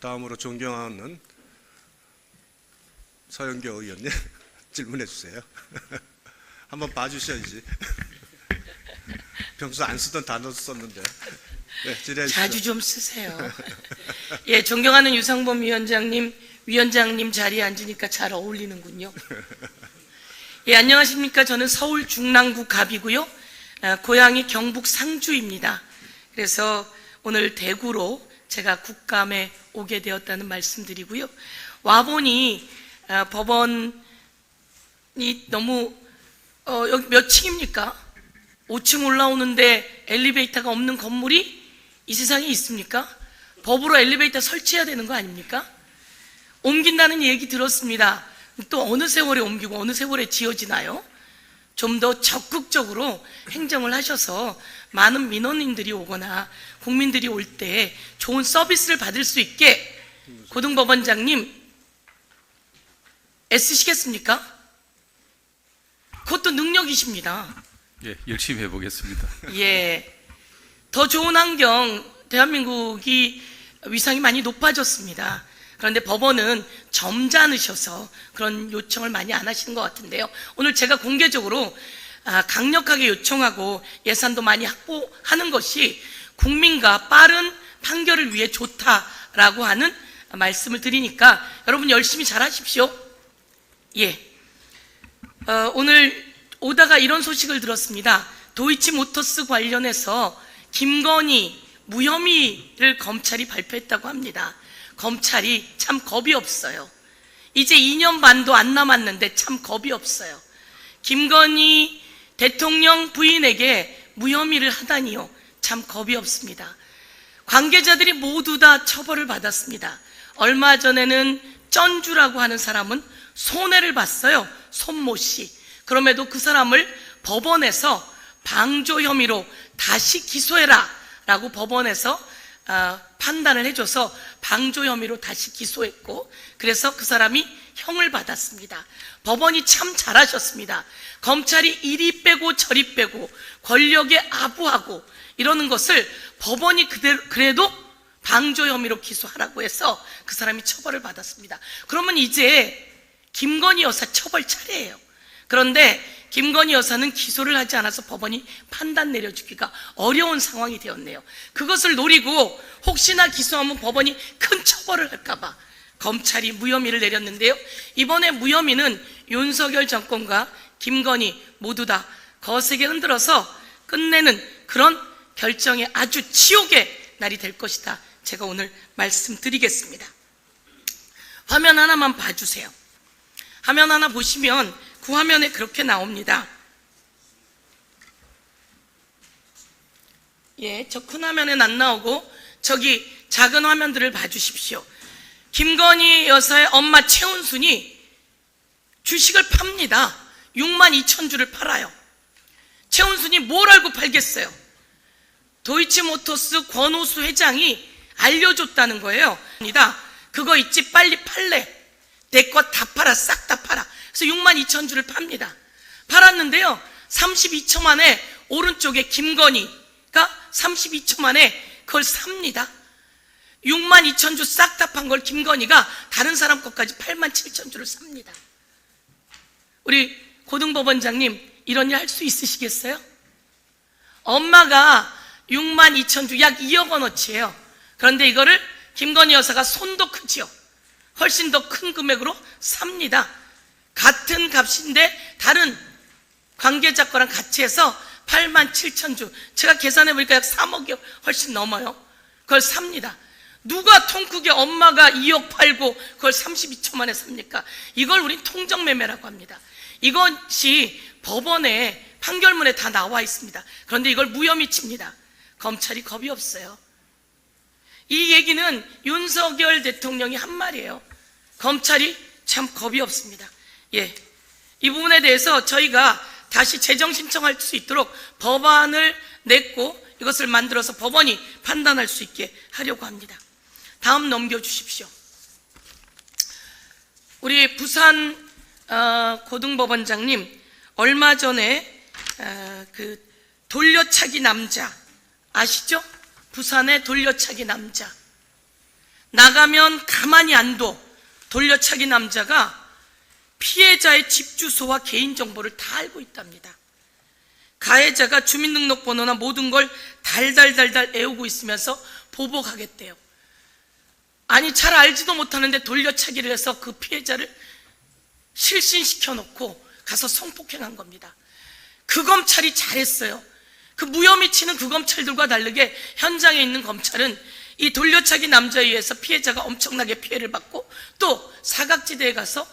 다음으로 존경하는 서영교 의원님 질문해 주세요. 한번 봐주셔야지. 평소 안 쓰던 단어 썼는데. 네. 자주 좀 쓰세요. 예, 존경하는 유상범 위원장님, 위원장님 자리에 앉으니까 잘 어울리는군요. 예, 안녕하십니까. 저는 서울 중랑구 갑이고요. 아, 고향이 경북 상주입니다. 그래서 오늘 대구로 제가 국감에 오게 되었다는 말씀드리고요. 와보니 아, 법원이 너무 어, 여기 몇 층입니까? 5층 올라오는데 엘리베이터가 없는 건물이 이 세상에 있습니까? 법으로 엘리베이터 설치해야 되는 거 아닙니까? 옮긴다는 얘기 들었습니다. 또 어느 세월에 옮기고 어느 세월에 지어지나요? 좀 더 적극적으로 행정을 하셔서 많은 민원인들이 오거나 국민들이 올 때 좋은 서비스를 받을 수 있게 고등법원장님 애쓰시겠습니까? 그것도 능력이십니다. 예, 열심히 해보겠습니다. 예. 더 좋은 환경, 대한민국이 위상이 많이 높아졌습니다. 그런데 법원은 점잖으셔서 그런 요청을 많이 안 하시는 것 같은데요. 오늘 제가 공개적으로 아, 강력하게 요청하고 예산도 많이 확보하는 것이 국민과 빠른 판결을 위해 좋다라고 하는 말씀을 드리니까 여러분 열심히 잘하십시오. 예. 어, 오늘 오다가 이런 소식을 들었습니다. 도이치 모터스 관련해서 김건희 무혐의를 검찰이 발표했다고 합니다. 검찰이 참 겁이 없어요. 이제 2년 반도 안 남았는데 참 겁이 없어요. 김건희 대통령 부인에게 무혐의를 하다니요. 참 겁이 없습니다. 관계자들이 모두 다 처벌을 받았습니다. 얼마 전에는 쩐주라고 하는 사람은 손해를 봤어요. 손모 씨. 그럼에도 그 사람을 법원에서 방조 혐의로 다시 기소해라 라고 법원에서 아, 판단을 해줘서 방조 혐의로 다시 기소했고 그래서 그 사람이 형을 받았습니다. 법원이 참 잘하셨습니다. 검찰이 이리 빼고 저리 빼고 권력에 아부하고 이러는 것을 법원이 그대로 그래도 방조 혐의로 기소하라고 해서 그 사람이 처벌을 받았습니다. 그러면 이제 김건희 여사 처벌 차례예요. 그런데 김건희 여사는 기소를 하지 않아서 법원이 판단 내려주기가 어려운 상황이 되었네요. 그것을 노리고 혹시나 기소하면 법원이 큰 처벌을 할까봐 검찰이 무혐의를 내렸는데요. 이번에 무혐의는 윤석열 정권과 김건희 모두 다 거세게 흔들어서 끝내는 그런 결정의 아주 지옥의 날이 될 것이다. 제가 오늘 말씀드리겠습니다. 화면 하나만 봐주세요. 화면 하나 보시면 그 화면에 그렇게 나옵니다. 예, 저 큰 화면엔 안 나오고 저기 작은 화면들을 봐주십시오. 김건희 여사의 엄마 최은순이 주식을 팝니다. 6만 2천 주를 팔아요. 최은순이 뭘 알고 팔겠어요? 도이치모터스 권오수 회장이 알려줬다는 거예요. 니다 그거 있지 빨리 팔래. 내 것 다 팔아 싹 다 팔아. 그래서 6만 2천 주를 팝니다. 팔았는데요. 32초 만에 오른쪽에 김건희가 32초 만에 그걸 삽니다. 6만 2천 주 싹 다 판 걸 김건희가 다른 사람 것까지 8만 7천 주를 삽니다. 우리 고등법원장님 이런 일 할 수 있으시겠어요? 엄마가 6만 2천 주 약 2억 원어치예요. 그런데 이거를 김건희 여사가 손도 크지요. 훨씬 더 큰 금액으로 삽니다. 같은 값인데 다른 관계자 거랑 같이 해서 8만 7천 주. 제가 계산해 보니까 약 3억이 훨씬 넘어요. 그걸 삽니다. 누가 통 크게 엄마가 2억 팔고 그걸 32초 만에 삽니까? 이걸 우린 통정매매라고 합니다. 이것이 법원에 판결문에 다 나와 있습니다. 그런데 이걸 무혐의 칩니다. 검찰이 겁이 없어요. 이 얘기는 윤석열 대통령이 한 말이에요. 검찰이 참 겁이 없습니다. 예. 이 부분에 대해서 저희가 다시 재정 신청할 수 있도록 법안을 냈고 이것을 만들어서 법원이 판단할 수 있게 하려고 합니다. 다음 넘겨주십시오. 우리 부산 어, 고등법원장님 얼마 전에 어, 그 돌려차기 남자 아시죠? 부산의 돌려차기 남자 나가면 가만히 안 둬. 돌려차기 남자가 피해자의 집 주소와 개인정보를 다 알고 있답니다. 가해자가 주민등록번호나 모든 걸 달달달달 애우고 있으면서 보복하겠대요. 아니 잘 알지도 못하는데 돌려차기를 해서 그 피해자를 실신시켜 놓고 가서 성폭행한 겁니다. 그 검찰이 잘했어요. 그 무혐의 치는 그 검찰들과 다르게 현장에 있는 검찰은 이 돌려차기 남자에 의해서 피해자가 엄청나게 피해를 받고 또 사각지대에 가서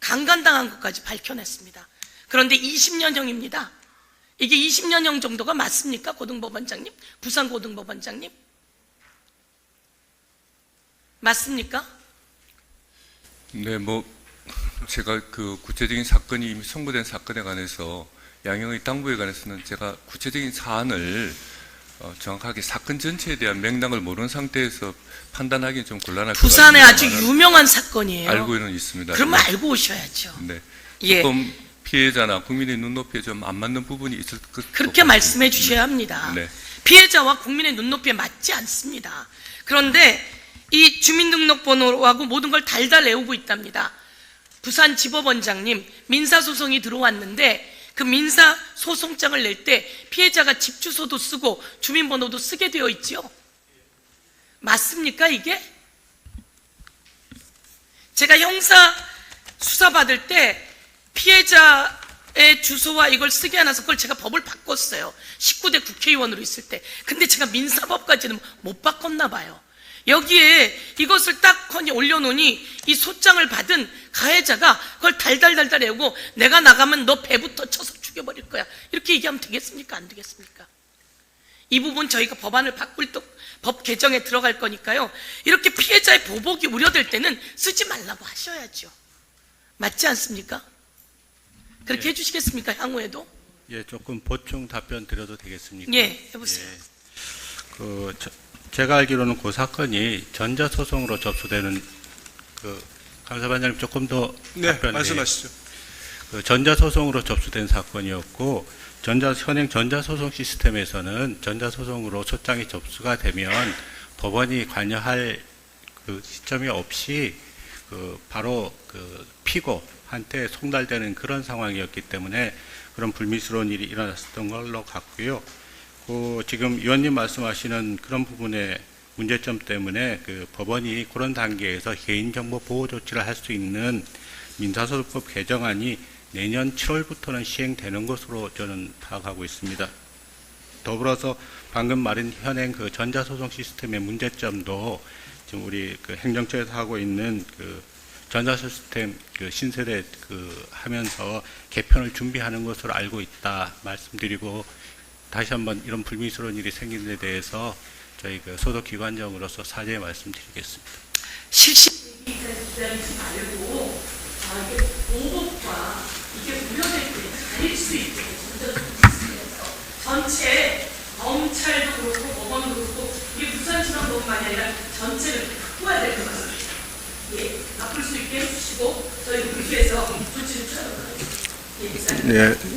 강간당한 것까지 밝혀냈습니다. 그런데 20년형입니다. 이게 20년형 정도가 맞습니까? 고등법원장님? 부산고등법원장님? 맞습니까? 네, 뭐 제가 그 구체적인 사건이 이미 선고된 사건에 관해서 양형의 당부에 관해서는 제가 구체적인 사안을 어, 정확하게 사건 전체에 대한 맥락을 모르는 상태에서 판단하기는 좀 곤란할 것 부산에 아주 유명한 사건이에요. 알고는 있습니다. 그러면 네. 알고 오셔야죠. 네. 예. 조금 피해자나 국민의 눈높이에 좀 안 맞는 부분이 있을 것 그렇게 같습니다. 말씀해 주셔야 합니다. 네. 피해자와 국민의 눈높이에 맞지 않습니다. 그런데 이 주민등록번호하고 모든 걸 달달 외우고 있답니다. 부산 지법원장님 민사소송이 들어왔는데 그 민사 소송장을 낼 때 피해자가 집 주소도 쓰고 주민번호도 쓰게 되어 있죠. 맞습니까 이게? 제가 형사 수사 받을 때 피해자의 주소와 이걸 쓰게 해놔서 그걸 제가 법을 바꿨어요. 19대 국회의원으로 있을 때. 근데 제가 민사법까지는 못 바꿨나 봐요. 여기에 이것을 딱 올려놓으니 이 소장을 받은 가해자가 그걸 달달달달 외우고 내가 나가면 너 배부터 쳐서 죽여버릴 거야. 이렇게 얘기하면 되겠습니까? 안 되겠습니까? 이 부분 저희가 법안을 바꿀 또, 법 개정에 들어갈 거니까요. 이렇게 피해자의 보복이 우려될 때는 쓰지 말라고 하셔야죠. 맞지 않습니까? 그렇게 해주시겠습니까? 향후에도? 예, 조금 보충 답변 드려도 되겠습니까? 예, 해보세요. 예. 그 저- 제가 알기로는 그 사건이 전자소송으로 접수되는 그 감사반장님 조금 더 네, 답변 말씀하시죠. 그 전자소송으로 접수된 사건이었고 전자 현행 전자소송 시스템에서는 전자소송으로 소장이 접수가 되면 법원이 관여할 그 시점이 없이 그 바로 그 피고한테 송달되는 그런 상황이었기 때문에 그런 불미스러운 일이 일어났었던 걸로 같고요. 그 지금 위원님 말씀하시는 그런 부분의 문제점 때문에 그 법원이 그런 단계에서 개인정보 보호 조치를 할 수 있는 민사소송법 개정안이 내년 7월부터는 시행되는 것으로 저는 파악하고 있습니다. 더불어서 방금 말인 현행 그 전자소송 시스템의 문제점도 지금 우리 그 행정처에서 하고 있는 그 전자 시스템 그 신세대 그 하면서 개편을 준비하는 것으로 알고 있다 말씀드리고 다시 한번 이런 불미스러운 일이 생긴 데 대해서 저희 그 소속기관장으로서 사죄 말씀드리겠습니다. 실시 말고 아, 이게 보복과 이게 우려될 때 가릴 수 있게 전체 검찰도 그렇고 법원도 그렇고 이게 부산지방법만이 아니라 전체를 바꿔야 될 것 같습니다. 예, 바꿀 수 있게 해주시고 저희 국회에서 조치를 취하도록 하겠습니다. 예. 네,